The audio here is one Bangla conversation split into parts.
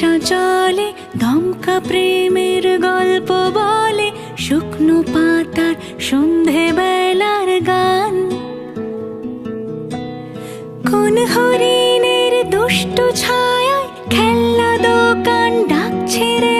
ভাষা চলে, ধমকা প্রেমের গল্প বলে, শুকনো পাতার সন্ধে বেলার গান। কোন হরিণের দুষ্ট ছায়ায় খেলনা দোকান ডাক ছেড়ে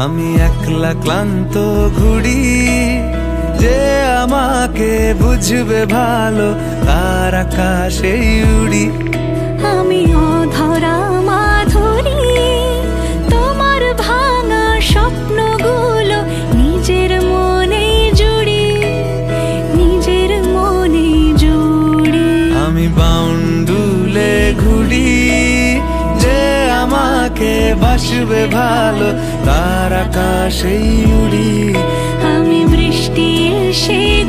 আমি একলা ক্লান্ত ঘুড়ি যে আমাকে বুঝবে ভালো তার আকাশে উড়ি। আমি অধরা মাধুরী তোমার ভাঙা স্বপ্নগুলো নিজের মনে জুড়ি নিজের মনে জুড়ি। আমি বাউন্ডুলে যে থেকে বাসবে ভালো? তার আকাশেই উড়ি। আমি বৃষ্টি এসে